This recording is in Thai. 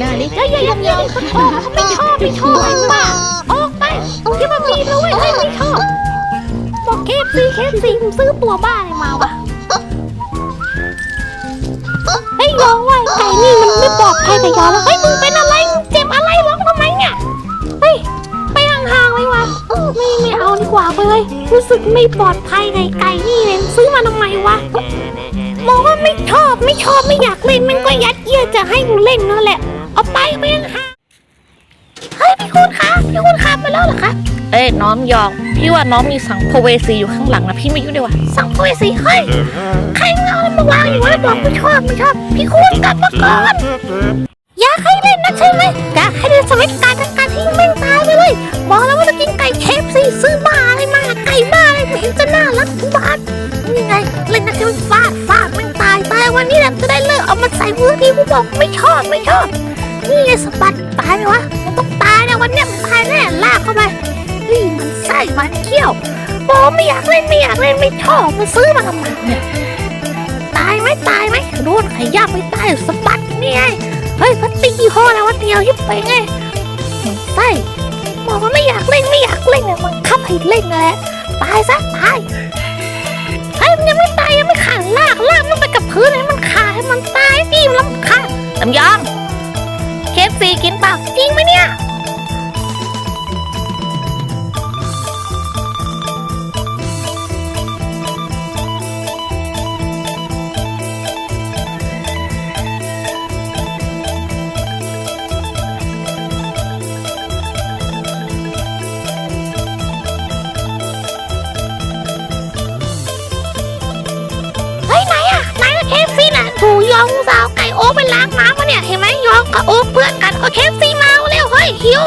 หน้าดิอย่าอย่าอย่าอย่าเขาชอบเขาไม่ชอบไม่ชอบไอ้บ้าออกไปที่มันมีแล้วเว้ยเฮ้ยไม่ชอบบอกเคฟซีเคฟซีมึงซื้อตัวบ้าอะไรมาวะเฮ้ยยองว่าไอ้ไก่นี่มันไม่ปลอดภัยกับยองแล้วเฮ้ยมึงเป็นอะไรมึงเจ็บอะไรร้องทำไมเนี่ยเฮ้ยไปห่างๆเลยวะไม่ไม่เอาดีกว่าไปเลยรู้สึกไม่ปลอดภัยไก่ไก่นี่เลยซื้อมาทำไมวะมองว่าไม่ชอบไม่ชอบไม่อยากเล่นมันก็ยัดเยียดจะให้กูเล่นนั่นแหละ เอาไปไปห่างๆเฮ้ยพี่คุณคะพี่คุณคะมาแล้วเหรอคะเอ้ยน้องยองพี่ว่าน้องมีสังภเวสีอยู่ข้างหลังนะพี่ไม่ยุ่งดีกว่าสังเวสีเฮ้ยใครเอามาวางอยู่วะบอกไม่ชอบไม่ชอบพี่คุณกลับมาก่อนอยากให้เล่นนะใช่ไหมอยากให้เล่นสวิตการจัดการที่แม่งตายไปเลยบอกแล้วว่าจะกินไก่เคฟซีซื้อบ้าอะไรมาไก่บ้าอะไรไม่เห็นจะน่ารักทุกบาทนี่ไงเล่นนะจะฟาดฟาดแม่งตายตายวันนี้แหละจะได้เลิกเอามาใส่มือที่กูบอกไม่ชอบไม่ชอบ นี่ไงสะบัดตายไหมวะมันต้องตายนะวันเนี้ยมันตายแน่ลากเข้าไปนี่มันไส้มันเขี้ยวบอกไม่อยากเล่นไม่อยากเล่นไม่ชอบมาซื้อมาทำไมเนี่ยตายไหมตายไหมโดนขย้ำไม่ตายสะบัดนี่ไงเฮ้ยพัตตียี่ห้ออะไรวะเดียวยิบไปไงมันไส้บอกว่าไม่อยากเล่นไม่อยากเล่นเนี่ยมันคับให้เล่นแหละตายซะตายเฮ้ยมันยังไม่ตายยังไม่ขาดลากลากมันไปกับพื้นให้มันขาดให้มันตายดิมันลำคาญลำยอง ฟรีกินเปล่าจริงไหมเนี่ย เนี่ยเห็นไหมยองกับโอ๊กเพื่อนกันเอาเคฟซีมาเอาเร็วเฮ้ยหิว